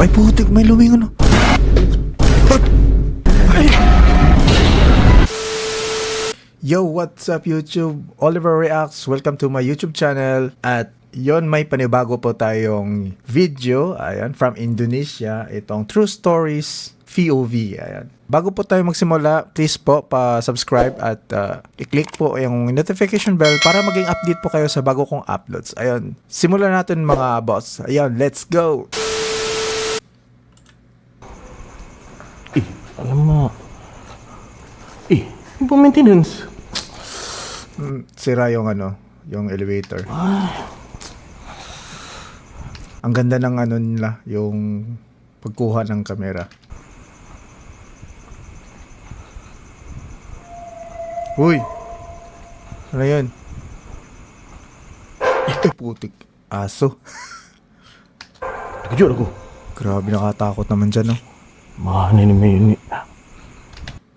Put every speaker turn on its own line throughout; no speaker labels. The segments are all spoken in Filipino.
Ay, putik, may lumingon. Ay. Yo, what's up YouTube? Oliver Reacts. Welcome to my YouTube channel. At yon may panibago po tayong video. Ayan, from Indonesia. Itong True Stories VOV. Ayan. Bago po tayo magsimula, please po pa-subscribe at uh, i-click po yung notification bell para maging update po kayo sa bago kong uploads. Ayun, simulan natin mga boss. Ayun, let's go!
Alamak. Eh, yung pa maintenance.
Mm, sira yung ano, yung elevator. Ang ganda ng ano nila, yung pagkuha ng kamera. Uy! Ano yun? Ito putik. Aso.
Terkejut aku.
Grabe nakatakot naman dyan, no?
Mana ni main ni?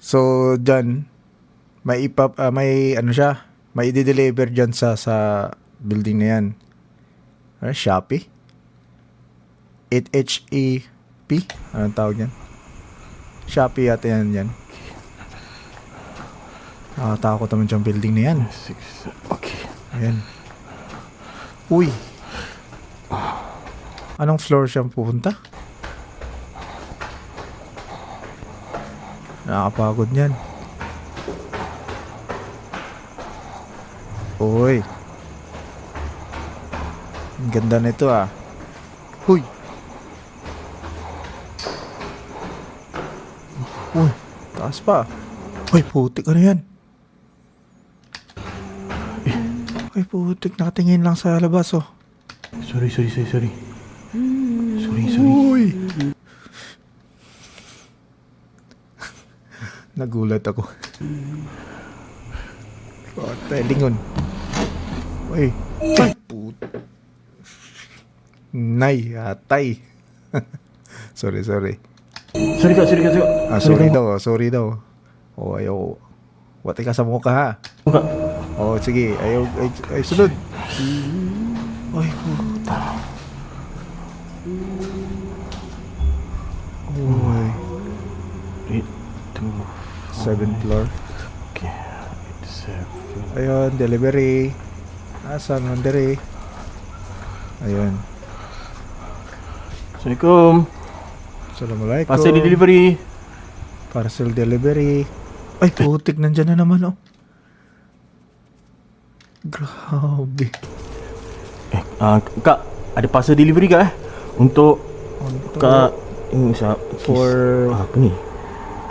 So, dyan, may ipap, ah, may ano siya, may i-deliver dyan sa, sa building na yan. Ano, Shopee? 8HEP? Anong tawag yan? Shopee yata yan yan. Nakatakot naman dyan building na yan.
Okay.
Ayan. Uy! Anong floor siyang pupunta? Nakakapagod niyan. Uy! Ang ganda nito ah. Huy! Uy! Taas pa. Uy, putik ano yan? Ay, putik. Nakatingin lang sa labas, oh.
Sorry, sorry, sorry, sorry. Sorry, sorry.
Uy! Nagulat ako. Patay, lingon. Uy. Ay, put... Nay, atay. sorry, sorry.
Sorry kak, sorry kak, sorry kak.
Ah, sorry daw, oh, sorry daw. Oh, ayaw. Wati ka sa mukha, ha?
Kak.
Oh, sige. Ayaw, ay, ay sunod. Ay, puta. Uy.
Eight, two,
Seventh floor.
okay. Eight, seven.
Ayun, delivery. Asan ang delivery? Ayun.
Assalamualaikum.
Assalamualaikum.
Di delivery.
Parcel delivery. Ay, putik. Nandyan na naman, oh. Grabe.
Eh, ah, kak, ada parcel delivery kak eh? Untuk
Untuk
kak ini sa
For-
ah, apa ni?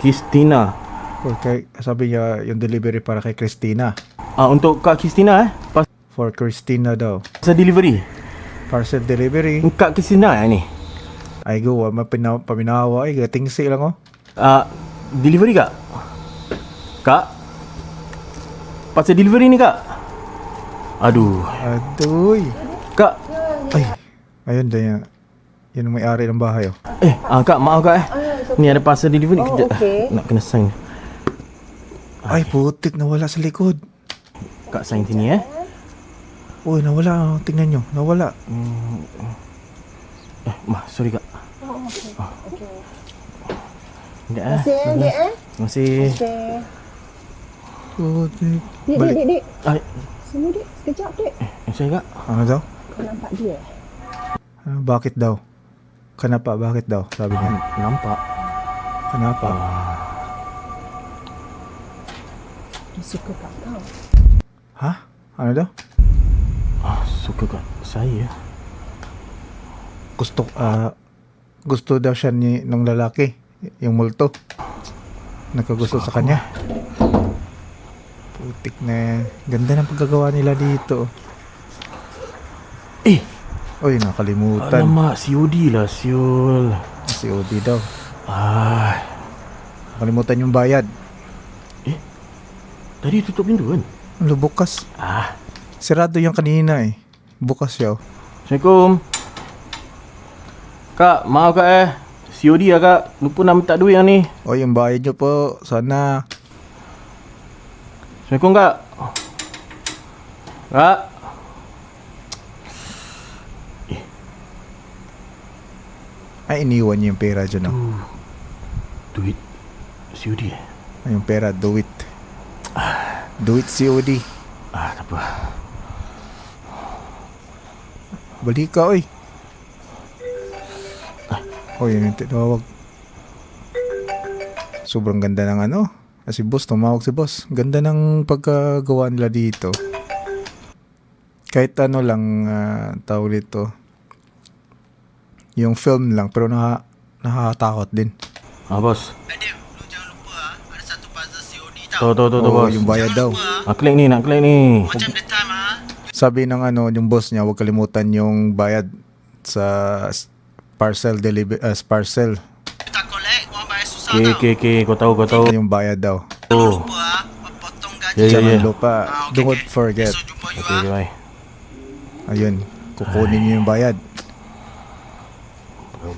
Kristina.
For kay, sabi niya, yung delivery para kay Christina.
Ah, untuk kak Kristina eh? Pas-
For Christina daw.
Parcel delivery.
Parcel delivery.
Kak Kristina eh ni?
Ay, go. Mapina, paminawa. Ay, gatingsi lang, oh.
Ah, delivery kak? Kak? Pasal delivery ni kak? Aduh.
Adoy.
Kak.
Ay, ayun din yan. Yun ang may-ari ng bahay, oh.
Eh, ah, kak maaf kak eh. Ni ada pasal delivery
Oh,
kejap.
okey.
Nak kena sign.
Ay, putik. Nawala sa likod.
Kak sini eh.
Uy, nawala. oh. Tingnan nyo. Nawala.
Eh, mah, sorry kak.
Oh, okey. Okey.
Sekejap eh.
Masih eh, dek eh?
Terima kasih.
Okey.
Putik.
Dek,
Balik.
dek, dek, dek.
Ay,
Sini dek, sekejap dek.
eh, saya kak.
Ano daw?
Kau nampak dia?
Ah, bakit daw? Kanapa, bakit daw? Sabi niya.
Nampak.
Kanapa?
Dia suka kat kau.
Ha? Ano daw?
Ah, suka kat saya.
Gusto, ah, gusto daw siya ni, ng lalaki. Yung multo. Nagkagusto sa kanya. Putik na yan. Ganda ng pagkagawa nila dito.
Eh,
Uy, nakalimutan.
alamak, COD lah, siul.
Si Odi daw.
Ah,
Nakalimutan yung bayad.
Tadi tutup pintu kan?
Ano, bukas.
Ah,
Sirado yung kanina eh. Bukas yaw.
Assalamualaikum. Kak, maaf kak eh. COD lah kak. Lupa nak minta duit yang ni.
O, yung bayad nyo po. Sana.
Assalamualaikum kak. Kak. Eh.
Ay, iniwan niya yung pera dyan. Oh.
Duit COD eh.
Ay, Yung pera, do it. Do it COD.
Ah, tak apa.
Balik ka, oy. Oh, yun yung tinawag. Sobrang ganda ng ano. Kasi boss, tumawag si boss. Ganda ng pagkagawa nila dito. Kahit ano lang uh, tawag dito. Yung film lang, pero naka, nakakatakot din.
Ah, bos.
Adam, lu COD tau.
Tahu tahu tahu tahu
Oh,
bos.
yung bayad daw.
Ah, klik ni, nak klik ni.
Ah.
Sabi ng ano, yung boss niya, huwag kalimutan yung bayad sa s- parcel deliver uh, parcel
You tak collect, orang bayar susah
Okey,
tau.
okey, okey. Kau tahu, kau tahu.
yung bayad daw.
Oh.
ah, gaji.
Ya, ya,
Jangan
ya.
lupa,
Ah,
don't forget.
Ah.
okey, bye.
Ayun, kukunin niyo yung bayad.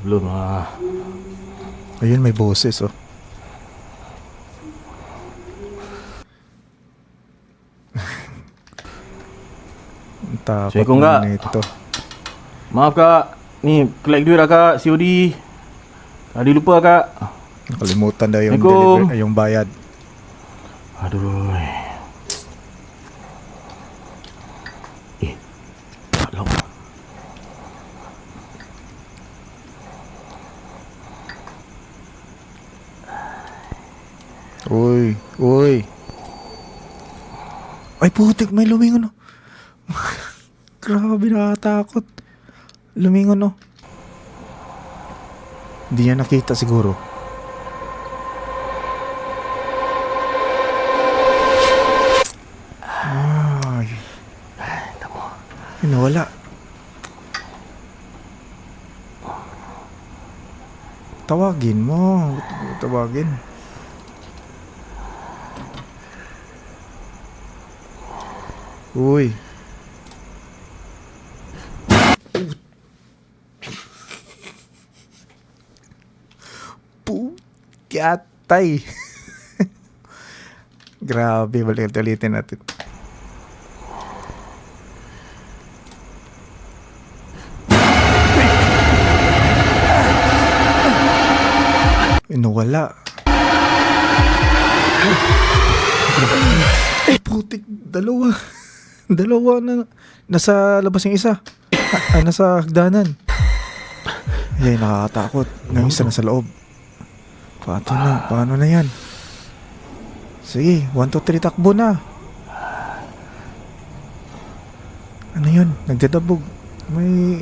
Belum ah.
Ayun, may boses, oh. Ang Takot
Assalamualaikum, Kak.
naman ito.
Maaf kak. Ni, klik duit lah kak. COD. Tadi lupa kak.
Nakalimutan daw yung,
Assalamualaikum.
deliver, ay, yung bayad.
Aduh. Eh. Alam.
Uy, uy. Ay, putik, may lumingon, oh. Grabe, nakatakot. Lumingon, oh. Hindi niya nakita siguro. Ay. Tawagin mo. Ba't mo Tawagin. Uy. Pukatay. Grabe, balik ulitin natin. Inuwala. Ay, putik. Dalawa. Dalawa na. Nasa labas yung isa. Ah, nasa hagdanan. Ay, nakakatakot. Yung isa nasa loob. Paano na? Paano na yan? Sige, 1, 2, 3, takbo na. Ano yun? Nagdadabog. May...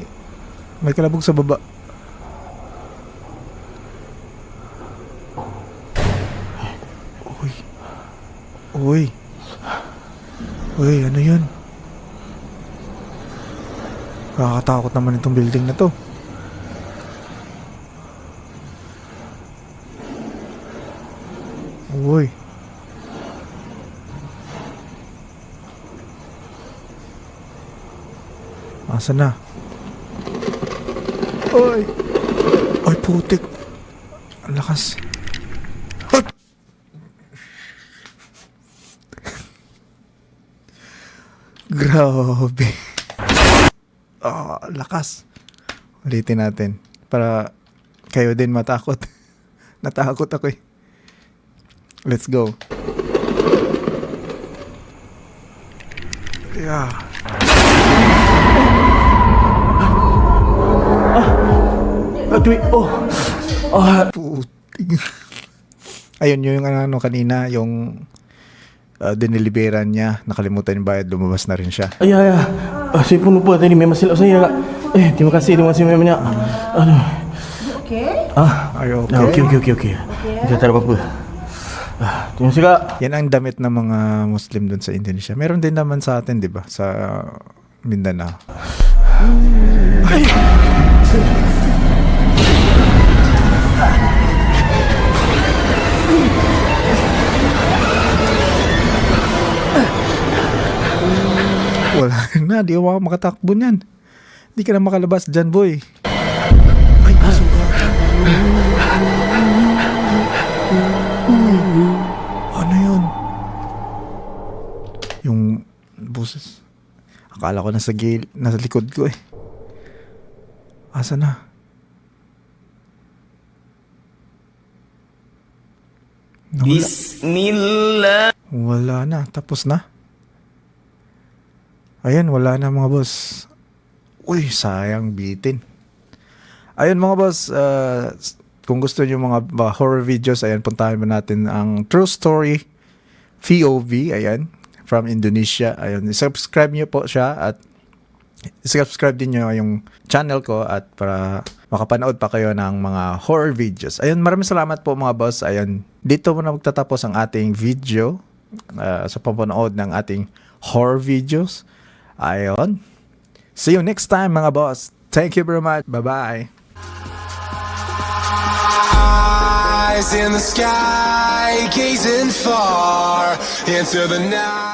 May kalabog sa baba. Uy. Uy. Uy, ano yun? Nakakatakot naman itong building na to. Uy. Asa na? Uy! Ay, putik. Ang lakas. Grabe. Ah, lakas. Ulitin natin. Para kayo din matakot. Natakot ako eh. Let's go. Yeah.
Ah, duit. Oh. Ah,
Puting. Ayun yung ano kanina, yung uh, diniliberan niya, nakalimutan yung bayad, lumabas na rin siya.
ayah, ayah. Ah, saya pun lupa tadi. Memang silap saya kak. Eh, terima kasih. Terima kasih banyak. Aduh.
Okay.
Ah.
Ay, okay.
Ah, okey, okey, okey. Okay, tak ada apa-apa. Kasih kak.
Yan ang damit ng mga Muslim doon sa Indonesia. Meron din naman sa atin, di ba? Sa Mindanao. Wala na, di ako makatakbo niyan. Di ka na makalabas dyan, boy. Yung boses. Akala ko nasa gil, nasa likod ko eh. Asa na? Nawala.
Bismillah.
Wala na. Tapos na. Ayan, wala na mga boss. Uy, sayang bitin. Ayun mga boss, uh, kung gusto niyo mga uh, horror videos, ayan, puntahan mo natin ang True Story POV, ayan from Indonesia. Ayun, subscribe niyo po siya at subscribe din niyo yung channel ko at para makapanood pa kayo ng mga horror videos. Ayun, maraming salamat po mga boss. Ayun, dito muna magtatapos ang ating video uh, sa panonood ng ating horror videos. Ayun. See you next time mga boss. Thank you very much. Bye-bye.
Eyes in the sky, gazing far into the night.